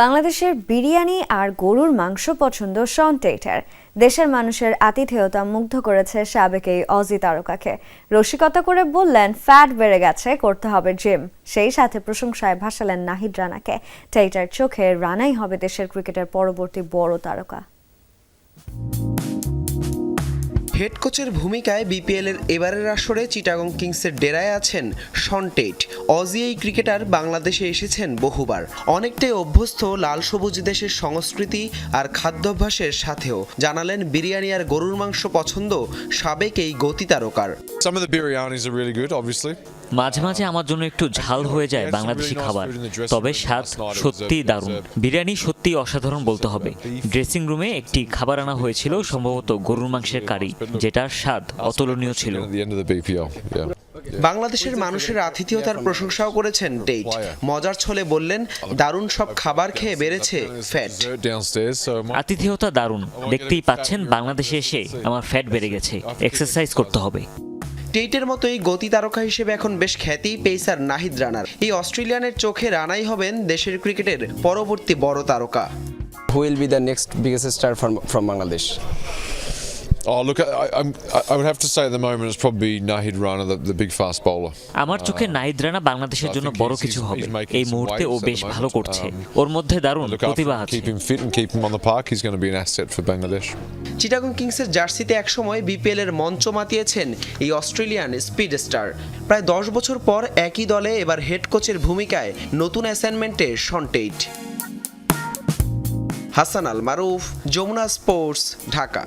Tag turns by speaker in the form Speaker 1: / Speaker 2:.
Speaker 1: বাংলাদেশের বিরিয়ানি আর গরুর মাংস পছন্দ শন দেশের মানুষের আতিথেয়তা মুগ্ধ করেছে সাবেক এই অজি তারকাকে। রসিকতা করে বললেন, ফ্যাট বেড়ে গেছে, করতে হবে জিম। সেই সাথে প্রশংসায় ভাসালেন নাহিদ রানাকে। টেইটার চোখে রানাই হবে দেশের ক্রিকেটের পরবর্তী বড় তারকা।
Speaker 2: হেড কোচের ভূমিকায় বিপিএল এর এবারের আসরে চিটাগং কিংসের ডেরায় আছেন শন টেট অজি এই ক্রিকেটার বাংলাদেশে এসেছেন বহুবার। অনেকটাই অভ্যস্ত লাল সবুজ দেশের সংস্কৃতি আর খাদ্যাভ্যাসের সাথেও। জানালেন, বিরিয়ানি আর গরুর মাংস পছন্দ সাবেক এই গতি তারকার.
Speaker 3: মাঝে মাঝে আমার জন্য একটু ঝাল হয়ে যায় বাংলাদেশি খাবার তবে স্বাদ সত্যিই দারুণ। বিরিয়ানি সত্যি অসাধারণ বলতে হবে। ড্রেসিং রুমে একটি খাবার আনা হয়েছিল সম্ভবত গরুর মাংসের কারি যেটার স্বাদ অতুলনীয় ছিল.
Speaker 2: বাংলাদেশের মানুষের আতিথেয়তার প্রশংসাও করেছেন টেট মজার ছলে বললেন দারুণ সব খাবার খেয়ে বেড়েছে ফ্যাট।
Speaker 3: আতিথেয়তা দারুণ। দেখতেই পাচ্ছেন বাংলাদেশে এসে আমার ফ্যাট বেড়ে গেছে। এক্সারসাইজ করতে হবে।
Speaker 2: টেইটের মতো এই গতি তারকা হিসেবে এখন বেশ খ্যাতি পেসার নাহিদ রানার এই অস্ট্রেলিয়ানের চোখে রানাই হবেন দেশের ক্রিকেটের পরবর্তী বড় তারকা
Speaker 4: will be the next biggest star from Bangladesh?
Speaker 5: Oh look, I, I, I would
Speaker 3: আমার চোখে নাহিদ রানা বাংলাদেশের জন্য বড় কিছু হবে। এই মুহূর্তে বেশ ভালো করছে। ওর মধ্যে দারুণ প্রতিভা আছে।
Speaker 5: keep him
Speaker 2: জার্সিতে একসময় বিপিএল মঞ্চ মাতিয়েছেন এই অস্ট্রেলিয়ান স্পিড স্টার। প্রায় 10 বছর পর একই দলে এবার হেড কোচের ভূমিকায় নতুন অ্যাসাইনমেন্টে সন্টেইট হাসান আল মারুফ যমুনা স্পোর্টস ঢাকা।